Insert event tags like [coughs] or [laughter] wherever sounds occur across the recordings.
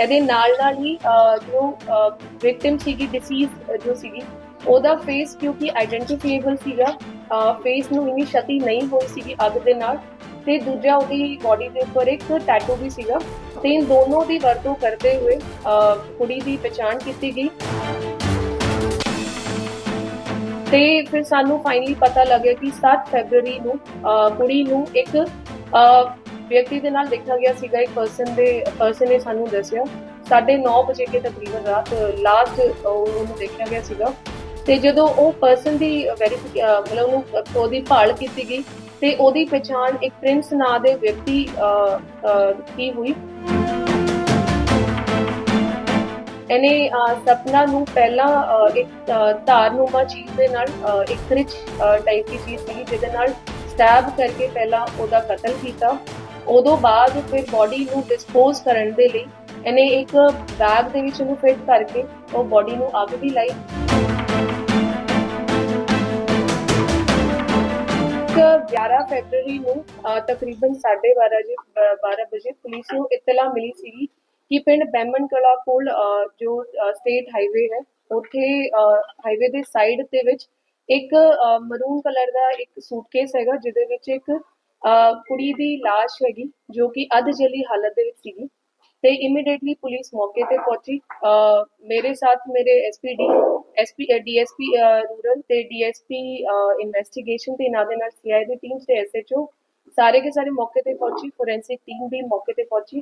ਇਹਦੇ ਨਾਲ ਨਾਲ ਹੀ ਜੋ ਵਿਕਟਿਮ ਸੀਗੀ ਡਿਸੀਜ਼ ਜੋ ਸੀਗੀ, ਉਹਦਾ ਫੇਸ ਕਿਉਂਕਿ ਆਇਡੈਂਟੀਫਾਈਬਲ ਸੀਗਾ ਫੇਸ ਨੂੰ ਇੰਨੀ ਛਤੀ ਨਹੀਂ ਹੋਈ ਸੀਗੀ ਅੱਗ ਦੇ ਨਾਲ ਤੇ ਦੂਜਾ ਉਹਦੀ ਬਾਡੀ ਦੇ ਉੱਪਰ ਇੱਕ ਟੈਟੂ ਵੀ ਸੀਗਾ ਤੇ ਇਨ ਦੋਨੋਂ ਦੀ ਵਰਤੋਂ ਕਰਦੇ ਹੋਏ ਕੁੜੀ ਦੀ ਪਛਾਣ ਕੀਤੀ ਗਈ। ਤੇ ਫਿਰ ਸਾਨੂੰ ਫਾਈਨਲੀ ਪਤਾ ਲੱਗਿਆ ਕਿ 7 ਫੈਬਰੂਰੀ ਨੂੰ ਕੁੜੀ ਨੂੰ ਇੱਕ ਵਿਅਕਤੀ ਦੇ ਨਾਲ ਦੇਖਿਆ ਗਿਆ ਸੀਗਾ, ਇੱਕ ਪਰਸਨ ਦੇ ਪਰਸਨ ਨੇ ਸਾਨੂੰ ਦੱਸਿਆ 9:30 ਵਜੇ ਕੇ ਤਕਰੀਬਨ ਰਾਤ ਲਾਸਟ ਉਹਨੂੰ ਦੇਖਿਆ ਗਿਆ ਸੀਗਾ। ਤੇ ਜਦੋਂ ਉਹ ਪਰਸਨ ਦੀ ਵੈਰੀਫਿਕ ਮਤਲਬ ਉਹਨੂੰ, ਉਹਦੀ ਭਾਲ ਕੀਤੀ ਗਈ, ਤੇ ਉਹਦੀ ਪਛਾਣ ਇੱਕ ਪ੍ਰਿੰਸ ਨਾਂ ਦੇ ਵਿਅਕਤੀ ਦੀ ਹੋਈ। ਇਹਨੇ ਸਪਨਾ ਨੂੰ ਪਹਿਲਾਂ ਇੱਕ ਧਾਰਨੁਮਾ ਚੀਜ਼ ਦੇ ਨਾਲ ਇੱਕ ਕ੍ਰਿਚ ਟਾਈਪ ਦੀ ਚੀਜ਼ ਸੀ ਜਿਹਦੇ ਨਾਲ ਸਟੈਬ ਕਰਕੇ ਪਹਿਲਾਂ ਉਹਦਾ ਕਤਲ ਕੀਤਾ। ਉਦੋਂ ਬਾਅਦ ਫਿਰ ਬਾਡੀ ਨੂੰ ਡਿਸਪੋਜ਼ ਕਰਨ ਦੇ ਲਈ ਇਹਨੇ ਇੱਕ ਬੈਗ ਦੇ ਵਿੱਚ ਉਹਨੂੰ ਫਿਟ ਕਰਕੇ ਉਹ ਬਾਡੀ ਨੂੰ ਅੱਗ ਵੀ ਲਾਈ। ਇੱਕ 11 ਫੈਬਰੂਰੀ ਨੂੰ ਤਕਰੀਬਨ 12:30 ਵਜੇ 12 ਵਜੇ ਪੁਲਿਸ ਨੂੰ ਇਤਲਾ ਮਿਲੀ ਸੀ ਕਿ ਪਿੰਡ ਬੈਮਨ ਕਲਾ ਕੋਲ ਜੋ ਸਟੇਟ ਹਾਈਵੇ ਹੈ, ਉੱਥੇ ਹਾਈਵੇ ਦੇ ਸਾਈਡ ਦੇ ਵਿੱਚ ਇੱਕ ਮਰੂਨ ਕਲਰ ਦਾ ਇੱਕ ਸੂਟਕੇਸ ਹੈਗਾ, ਜਿਹਦੇ ਵਿੱਚ ਇੱਕ ਕੁੜੀ ਦੀ লাশ ਹੈਗੀ, ਜੋ ਕਿ ਅਧ ਜਲੀ ਹਾਲਤ ਦੇ ਵਿੱਚ ਸੀਗੀ ਤੇ ਇਮੀਡੀਏਟਲੀ ਪੁਲਿਸ ਮੌਕੇ ਤੇ ਪਹੁੰਚੀ। ਮੇਰੇ ਸਾਥ ਮੇਰੇ ਐਸਪੀਡੀ ਐਸਪੀ ਡੀਐਸਪੀ ਰੂਰਲ ਤੇ ਡੀਐਸਪੀ ਇਨਵੈਸਟੀਗੇਸ਼ਨ ਤੇ ਇਹਨਾਂ ਦੇ ਨਾਲ ਸੀਆਈ ਦੀ ਟੀਮ ਤੇ ਐਸਐਚਓ ਸਾਰੇ ਕੇ ਸਾਰੇ ਮੌਕੇ ਤੇ ਪਹੁੰਚੀ ਫੋਰੈਂਸਿਕ ਟੀਮ ਵੀ ਮੌਕੇ ਤੇ ਪਹੁੰਚੀ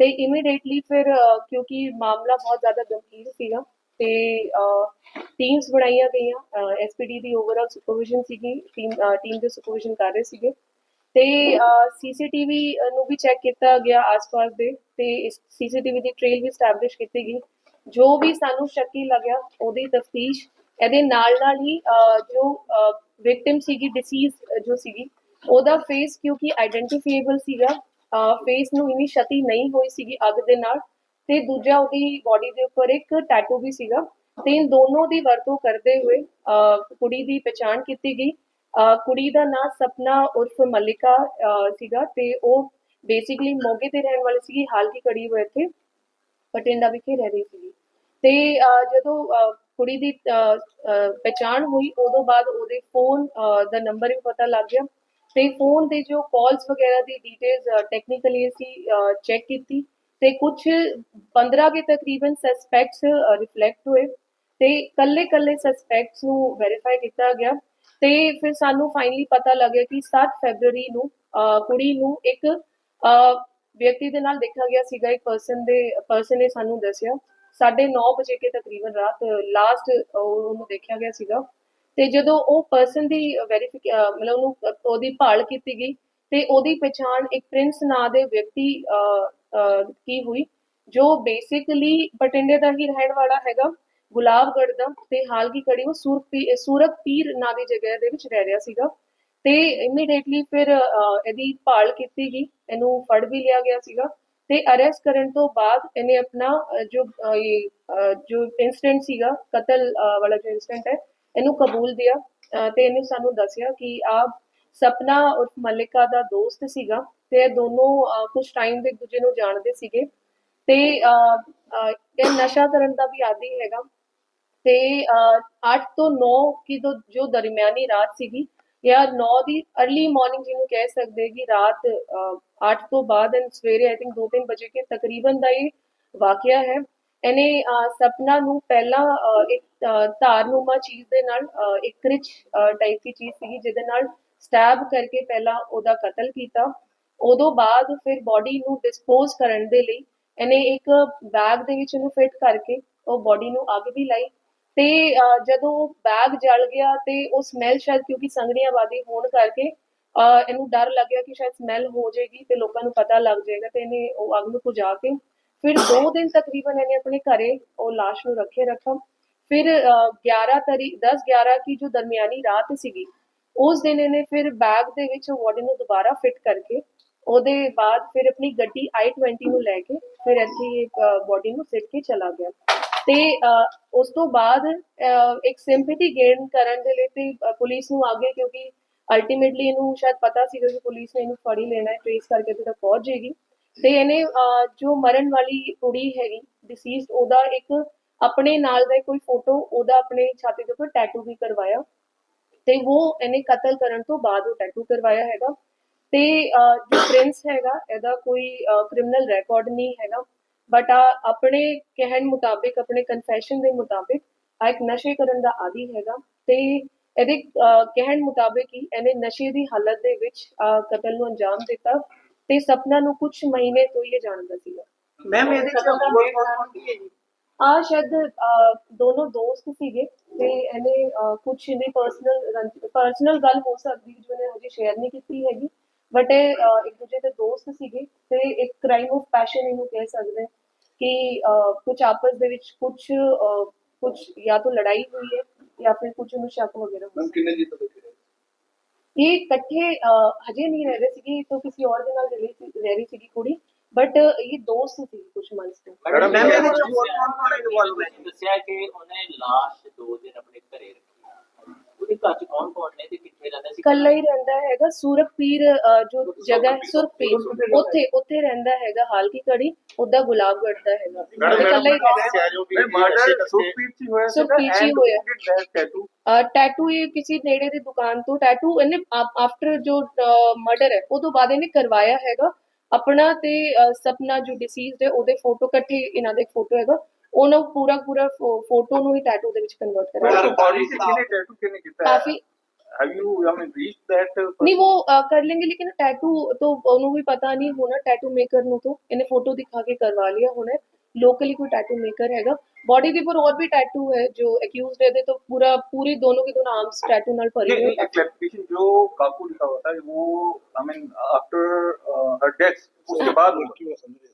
ਤੇ ਇਮੀਡੀਏਟਲੀ ਫਿਰ ਕਿਉਂਕਿ ਮਾਮਲਾ ਬਹੁਤ ਜ਼ਿਆਦਾ ਗੰਭੀਰ ਸੀਗਾ ਤੇ ਟੀਮਸ ਬਣਾਈਆਂ ਗਈਆਂ। ਐਸਪੀਡੀ ਦੀ ਓਵਰਆਲ ਸੁਪਰਵਿਜ਼ਨ ਸੀਗੀ ਟੀਮ ਟੀਮ ਦੇ ਸੁਪਰਵਿਜ਼ਨ ਕਰ ਰਹੇ ਸੀਗੇ। ਤੇ ਸੀਸੀਟੀਵੀ ਨੂੰ ਵੀ ਚੈੱਕ ਕੀਤਾ ਗਿਆ ਆਸ-ਪਾਸ ਦੇ ਤੇ ਇਸ ਸੀਸੀਟੀਵੀ ਦੀ ਟ੍ਰੇਲ ਵੀ ਸਟੈਬਲਿਸ਼ ਕੀਤੀ ਗਈ। ਜੋ ਵੀ ਸਾਨੂੰ ਸ਼ੱਕੀ ਲੱਗਿਆ, ਉਹਦੀ ਤਫਤੀਸ਼ ਇਹਦੇ ਨਾਲ ਨਾਲ ਹੀ ਜੋ ਵਿਕਟਿਮ ਸੀਗੀ ਡਿਸੀਜ਼ ਜੋ ਸੀਗੀ, ਉਹਦਾ ਫੇਸ ਕਿਉਂਕਿ ਆਇਡੈਂਟੀਫਾਈਬਲ ਸੀਗਾ ਫੇਸ ਨੂੰ ਇੰਨੀ ਛਤੀ ਨਹੀਂ ਹੋਈ ਸੀਗੀ ਅੱਗ ਦੇ ਨਾਲ ਤੇ ਦੂਜਾ ਉਹਦੀ ਬਾਡੀ ਦੇ ਉੱਪਰ ਇੱਕ ਟੈਟੂ ਵੀ ਸੀਗਾ ਤੇ ਇਨ ਦੋਨੋਂ ਦੀ ਵਰਤੋਂ ਕਰਦੇ ਹੋਏ ਕੁੜੀ ਦੀ ਪਛਾਣ ਕੀਤੀ ਗਈ ਕੁੜੀ ਦਾ ਨਾਂ ਸਪਨਾ ਉਰਫ ਮਲਿਕਾ ਸੀਗਾ ਤੇ ਉਹ ਬੇਸਿਕਲੀ ਮੋਗੇ ਤੇ ਰਹਿਣ ਵਾਲੀ ਸੀਗੀ, ਹਾਲ ਕੀ ਕੜੀ ਹੋਏ ਇੱਥੇ ਪਟਿੰਡਾ ਵਿਖੇ ਰਹਿ ਰਹੀ ਸੀਗੀ। ਤੇ ਜਦੋਂ ਕੁੜੀ ਦੀ ਪਛਾਣ ਹੋਈ, ਉਦੋਂ ਬਾਅਦ ਉਹਦੇ ਫੋਨ ਦਾ ਨੰਬਰ ਵੀ ਪਤਾ ਲੱਗ ਗਿਆ। ਤੇ ਫੋਨ ਦੇ ਜੋ ਕਾਲਸ ਵਗੈਰਾ ਦੀ ਡਿਟੇਲਸ ਟੈਕਨੀਕਲੀ ਅਸੀਂ ਚੈੱਕ ਕੀਤੀ ਤੇ ਕੁਝ 15 ਕੇ ਤਕਰੀਬਨ ਸਸਪੈਕਟਸ ਰਿਫਲੈਕਟ ਹੋਏ ਤੇ ਕੱਲੇ ਕੱਲੇ ਸਸਪੈਕਟਸ ਨੂੰ ਵੈਰੀਫਾਈ ਕੀਤਾ ਗਿਆ। ਤੇ ਫਿਰ ਸਾਨੂੰ ਫਾਈਨਲੀ ਪਤਾ ਲੱਗਿਆ ਕਿ 7 ਫੈਬਰੂਰੀ ਨੂੰ ਕੁੜੀ ਨੂੰ ਇੱਕ ਵਿਅਕਤੀ ਦੇ ਨਾਲ ਦੇਖਿਆ ਗਿਆ ਸੀਗਾ, ਇੱਕ ਪਰਸਨ ਦੇ ਪਰਸਨ ਨੇ ਸਾਨੂੰ ਦੱਸਿਆ। 9:30 ਵਜੇ ਕੇ ਤਕਰੀਬਨ ਰਾਤ ਲਾਸਟ ਉਹਨੂੰ ਦੇਖਿਆ ਗਿਆ ਸੀਗਾ। ਤੇ ਜਦੋਂ ਉਹ ਪਰਸਨ ਦੀ ਵੈਰੀਫਿਕ ਮਤਲਬ ਉਹਨੂੰ, ਉਹਦੀ ਭਾਲ ਕੀਤੀ ਗਈ, ਤੇ ਉਹਦੀ ਪਛਾਣ ਇੱਕ ਪ੍ਰਿੰਸ ਨਾਂ ਦੇ ਵਿਅਕਤੀ ਕੀ ਹੋਈ, ਜੋ ਬੇਸਿਕਲੀ ਬਟਿੰਡੇ ਦਾ ਹੀ ਰਹਿਣ ਵਾਲਾ ਹੈਗਾ। ਗੁਲਾਬਗੜ੍ਹ ਦਾ ਤੇ ਹਾਲ ਕੀ ਕੜੀ ਉਹ ਸੂਰਪੀ ਸੂਰਤ ਪੀਰ ਨਾਂ ਦੀ ਜਗ੍ਹਾ ਦੇ ਵਿੱਚ ਰਹਿ ਰਿਹਾ ਸੀਗਾ ਤੇ ਇਮੀਡੀਏਟਲੀ ਫਿਰ ਇਹਦੀ ਭਾਲ ਕੀਤੀ ਗਈ, ਇਹਨੂੰ ਫੜ ਵੀ ਲਿਆ ਗਿਆ ਸੀਗਾ ਤੇ ਅਰੈਸਟ ਕਰਨ ਤੋਂ ਬਾਅਦ ਇਹਨੇ ਆਪਣਾ ਜੋ ਜੋ ਇਨਸੀਡੈਂਟ ਸੀਗਾ, ਕਤਲ ਵਾਲਾ ਜੋ ਇਨਸੀਡੈਂਟ ਹੈ, ਇਹਨੂੰ ਕਬੂਲ ਦਿਆ ਤੇ ਇਹਨੇ ਸਾਨੂੰ ਦੱਸਿਆ ਕਿ ਆ ਸਪਨਾ ਉਰਫ ਮਲਿਕਾ ਦਾ ਦੋਸਤ ਸੀਗਾ ਤੇ ਇਹ ਦੋਨੋਂ ਕੁਝ ਟਾਈਮ ਦੇ ਇੱਕ ਦੂਜੇ ਨੂੰ ਜਾਣਦੇ ਸੀਗੇ ਤੇ ਇਹ ਨਸ਼ਾ ਕਰਨ ਦਾ ਵੀ ਆਦੀ ਹੈਗਾ ਤੇ 8 ਤੋਂ 9 ਕੀ ਜੋ ਜੋ ਦਰਮਿਆਨੀ ਰਾਤ ਸੀਗੀ ਜਾਂ 9 ਦੀ अर्ਲੀ ਮਾਰਨਿੰਗ ਜਿਹਨੂੰ ਕਹਿ ਸਕਦੇ ਕਿ ਰਾਤ 8 ਤੋਂ ਬਾਅਦ ਐਂਡ ਸਵੇਰੇ ਆਈ ਥਿੰਕ 2-3 ਵਜੇ ਕੇ ਤਕਰੀਬਨ ਦਾ ਇਹ ਵਾਕਿਆ ਹੈ। ਇਹਨੇ ਸਪਨਾ ਨੂੰ ਪਹਿਲਾਂ ਇੱਕ ਅਹ, ਚੀਜ਼ ਦੇ ਨਾਲ ਇੱਕ ਕ੍ਰਿਚ ਟਾਈਪ ਦੀ ਚੀਜ਼ ਸੀਗੀ ਜਿਹਦੇ ਨਾਲ ਸਟੈਬ ਕਰਕੇ ਪਹਿਲਾਂ ਉਹਦਾ ਕਤਲ ਕੀਤਾ। ਉਦੋਂ ਬਾਅਦ ਫਿਰ ਬਾਡੀ ਨੂੰ ਡਿਸਪੋਜ਼ ਕਰਨ ਦੇ ਲਈ ਇਹਨੇ ਇੱਕ ਬੈਗ ਦੇ ਵਿੱਚ ਉਹਨੂੰ ਫਿਟ ਕਰਕੇ ਉਹ ਬਾਡੀ ਨੂੰ ਅੱਗ ਵੀ ਲਾਈ। ਤੇ ਜਦੋਂ ਬੈਗ ਜਲ ਗਿਆ ਤੇ ਉਹ ਸਮੈਲ ਸ਼ਾਇਦ ਕਿਉਂਕਿ ਸੰਗੜੀਆਬਾਦੀ ਹੋਣ ਕਰਕੇ ਇਹਨੂੰ ਡਰ ਲੱਗਿਆ ਕਿ ਸ਼ਾਇਦ ਸਮੈਲ ਹੋ ਜਾਏਗੀ ਤੇ ਲੋਕਾਂ ਨੂੰ ਪਤਾ ਲੱਗ ਜਾਏਗਾ ਤੇ ਇਹਨੇ ਉਹ ਅੱਗ ਨੂੰ ਬੁਝਾ ਕੇ ਫਿਰ 2 [coughs] ਦਿਨ ਤਕਰੀਬਨ ਇਹਨੇ ਆਪਣੇ ਘਰੇ ਉਹ ਲਾਸ਼ ਨੂੰ ਰੱਖੇ ਰੱਖਾ ਫਿਰ ਅਹ, 11 ਤਰੀਕ 10 11 ਕੀ ਜੋ ਦਰਮਿਆਨੀ ਰਾਤ ਸੀਗੀ ਉਸ ਦਿਨ ਇਹਨੇ ਫਿਰ ਬੈਗ ਦੇ ਵਿੱਚ ਬੋਡੀ ਨੂੰ ਦੁਬਾਰਾ ਫਿਟ ਕਰਕੇ ਉਹਦੇ ਬਾਅਦ ਫਿਰ ਆਪਣੀ ਗੱਡੀ i20 ਨੂੰ ਲੈ ਕੇ ਫਿਰ ਇੱਥੇ ਬੋਡੀ ਨੂੰ ਸਿੱਟ ਕੇ ਚਲਾ ਗਿਆ। ਤੇ ਉਸ ਤੋਂ ਬਾਅਦ ਇੱਕ ਸਿੰਪੈਥੀ ਗੇਨ ਕਰਨ ਦੇ ਲਈ ਤੇ ਪੁਲਿਸ ਨੂੰ ਅੱਗੇ ਕਿਉਂਕਿ ਅਲਟੀਮੇਟਲੀ ਇਹਨੂੰ ਸ਼ਾਇਦ ਪਤਾ ਸੀਗਾ ਕਿ ਪੁਲਿਸ ਨੇ ਇਹਨੂੰ ਫੜ ਲੈਣਾ ਹੈ ਟ੍ਰੇਸ ਕਰਕੇ ਤੇ ਤੱਕ ਪਹੁੰਚ ਜਾਏਗੀ ਤੇ ਇਹਨੇ ਜੋ ਮਰਨ ਵਾਲੀ ਕੁੜੀ ਹੈਗੀ ਡਿਸੀਜ਼ਡ ਉਹਦਾ ਇੱਕ ਆਪਣੇ ਨਾਲ ਦਾ ਕੋਈ ਫੋਟੋ ਉਹਦਾ ਆਪਣੇ ਛਾਤੀ ਦੇ ਉੱਪਰ ਟੈਟੂ ਵੀ ਕਰਵਾਇਆ। ਤੇ ਉਹ ਇਹਨੇ ਕਤਲ ਕਰਨ ਤੋਂ ਬਾਅਦ ਉਹ ਟੈਟੂ ਕਰਵਾਇਆ ਹੈਗਾ। ਤੇ ਜੋ ਪ੍ਰਿੰਸ ਹੈਗਾ, ਇਹਦਾ ਕੋਈ ਕ੍ਰਿਮੀਨਲ ਰਿਕਾਰਡ ਨਹੀਂ ਹੈਗਾ। ਬਟ ਆਪਣੇ ਕਹਿਣ ਮੁਤਾਬਿਕ ਆਪਣੇ ਕਨਫੈਸ਼ਨ ਦੇ ਮੁਤਾਬਿਕ ਆ ਇੱਕ ਨਸ਼ੇ ਕਰਨ ਦਾ ਆਦੀ ਹੈਗਾ। ਤੇ ਇਹਦੇ ਕਹਿਣ ਮੁਤਾਬਿਕ ਹੀ ਇਹਨੇ ਨਸ਼ੇ ਦੀ ਹਾਲਤ ਦੇ ਵਿੱਚ ਕਤਲ ਨੂੰ ਅੰਜਾਮ ਦਿੱਤਾ। ਤੇ ਸਪਨਾ ਨੂੰ ਕੁਝ ਮਹੀਨੇ ਤੋਂ ਇਹ ਜਾਣਦਾ ਸੀਗਾ। ਮੈਮ ਇਹਦੇ ਚ ਹੋਰ ਕੌਣ ਕੀ ਹੈ ਜੀ? ਆ ਸ਼ਾਇਦ ਦੋਨੋਂ ਦੋਸਤ ਸੀਗੇ। ਤੇ ਇਹਨੇ ਕੁਝ ਇਹਦੀ ਪਰਸਨਲ ਪਰਸਨਲ ਗੱਲ ਹੋ ਸਕਦੀ ਹੈ ਜੋ ਇਹਨੇ ਹਜੇ ਸ਼ੇਅਰ ਨਹੀਂ ਕੀਤੀ ਹੈਗੀ। ਬਟ ਇੱਕ ਦੂਜੇ ਦੇ ਦੋਸਤ ਸੀਗੇ। ਤੇ ਇੱਕ ਕ੍ਰਾਈਮ ਆਫ ਪੈਸ਼ਨ ਇਹਨੂੰ ਕਹਿ ਸਕਦੇ ਹਾਂ ਕਿ ਕੁਝ ਆਪਸ ਦੇ ਵਿੱਚ ਕੁਝ ਕੁਝ ਜਾਂ ਤਾਂ ਲੜਾਈ ਹੋਈ ਹੈ ਜਾਂ ਫਿਰ ਕੁਝ ਨੂੰ ਸ਼ੱਕ ਵਗੈਰਾ ਹੋਇਆ ਮੈਮ ਕਿੰਨੇ ਜੀ ਤੋਂ ਦੇਖ ਰਹੇ ਇਹ ਇਕੱਠੇ ਅਹ, ਹਜੇ ਨਹੀਂ ਰਹਿ ਰਹੇ ਸੀਗੇ ਇਹ ਤਾਂ ਕਿਸੇ ਹੋਰ ਦੇ ਨਾਲ ਰਹਿ ਰਹੀ ਸੀ- ਰਹਿ ਰਹੀ ਸੀਗੀ ਕੁੜੀ ਬਟ ਇਹ ਦੋਸਤ ਸੀ ਕੁਝ ਮੰਥਸ ਤੋਂ ਮੈਡਮ ਮੈਮ ਇਹਦੇ ਚ ਹੋਰ ਕੌਣ ਕੌਣ ਇਨਵੋਲਵ ਹੈ ਤੁਸੀਂ ਦੱਸਿਆ ਕਿ ਉਹਨੇ ਲਾਸ਼ ਦੋ ਦਿਨ ਆਪਣੇ ਘਰੇ ਰੱਖੀ ਉਹਦੇ ਘਰ ਚ ਕੌਣ ਕੌਣ ਨੇ ਤੇ ਕਿੱਥੇ ਰਹਿੰਦਾ ਸੀ ਕੱਲਾ ਹੀ ਰਹਿੰਦਾ ਹੈਗਾ ਸੁਰਖਪੀਰ ਜੋ ਜਗ੍ਹਾ ਹੈ ਸੁਰਖਪੀਰ ਉੱਥੇ ਉੱਥੇ ਰਹਿੰਦਾ ਹੈਗਾ ਹਾਲ ਕੀ ਘੜੀ ਉਹਦਾ ਗੁਲਾਬਗੜ੍ਹ ਦਾ ਹੈਗਾ। ਕੱਲਾ ਹੀ ਰਹਿੰਦਾ। ਮਰਡਰ ਚ ਹੋਇਆ 'ਚ ਹੋਇਆ। ਟੈਟੂ ਟੈਟੂ ਇਹ ਕਿਸੇ ਨੇੜੇ ਦੀ ਦੁਕਾਨ ਤੋਂ ਟੈਟੂ ਇਹਨੇ ਆਫਟਰ ਜੋ ਮਰਡਰ ਹੈ ਉਹ ਤੋਂ ਬਾਅਦ ਇਹਨੇ ਕਰਵਾਇਆ ਹੈਗਾ। ਆਪਣਾ ਤੇ ਸਪਨਾ ਜੋ ਡਿਸੀਜ਼ਡ ਹੈ ਉਹਦੇ ਫੋਟੋ ਇਕੱਠੇ ਇਹਨਾਂ ਦਾ ਫੋਟੋ ਹੈਗਾ। ਉਹਨੂੰ ਪੂਰਾ ਪੂਰਾ ਫੋਟੋ ਨੂੰ ਹੀ ਟੈਟੂ ਦੇ ਵਿੱਚ ਕਨਵਰਟ ਕਰਾਇਆ ਮੈਡਮ ਬਾਡੀ ਤੇ ਕਿਹਨੇ ਟੈਟੂ ਕਿਹਨੇ ਕੀਤਾ ਹੈ ਕਾਫੀ have you I mean reach that ਨਹੀਂ ਉਹ ਅਹ, ਕਰ लेंगे लेकिन टैटू तो ਉਹਨੂੰ ਵੀ ਪਤਾ ਨਹੀਂ ਹੋਣਾ ਟੈਟੂ ਮੇਕਰ ਨੂੰ ਤੋਂ ਇਹਨੇ ਫੋਟੋ ਦਿਖਾ ਕੇ ਕਰਵਾ ਲਿਆ ਹੋਣਾ ਲੋਕਲੀ ਕੋਈ ਟੈਟੂ ਮੇਕਰ ਹੈਗਾ ਬੋਡੀ ਦੇ ਉੱਪਰ ਹੋਰ ਵੀ ਟੈਟੂ ਹੈ ਜੋ ਅਕਿਊਜ਼ਡ है तो पूरा पूरी दोनों के दोनों आर्म्स टैटू ਨਾਲ ਭਰੇ ਹੋਏ एक क्लैरिफिकेशन जो काकू लिखा हुआ था वो I mean after her death उसके बाद ਲੜਕੀ ਨੂੰ ਸਮਝ ਰਹੀ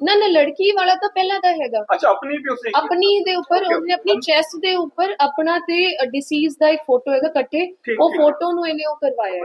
ਨਾ ਨਾ ਲੜਕੀ ਵਾਲਾ ਤਾਂ ਪਹਿਲਾਂ ਦਾ ਹੈਗਾ। ਅੱਛਾ ਆਪਣੀ ਵੀ ਉਸੇ ਆਪਣੀ ਦੇ ਉੱਪਰ ਉਹਨੇ ਆਪਣੀ ਚੈਸਟ ਦੇ ਉੱਪਰ ਆਪਣਾ ਤੇ ਡਿਸੀਜ਼ ਦਾ ਇੱਕ ਫੋਟੋ ਹੈਗਾ ਇਕੱਠੇ ਉਹ ਫੋਟੋ ਨੂੰ ਇਹਨੇ ਉਹ ਕਰਵਾਇਆ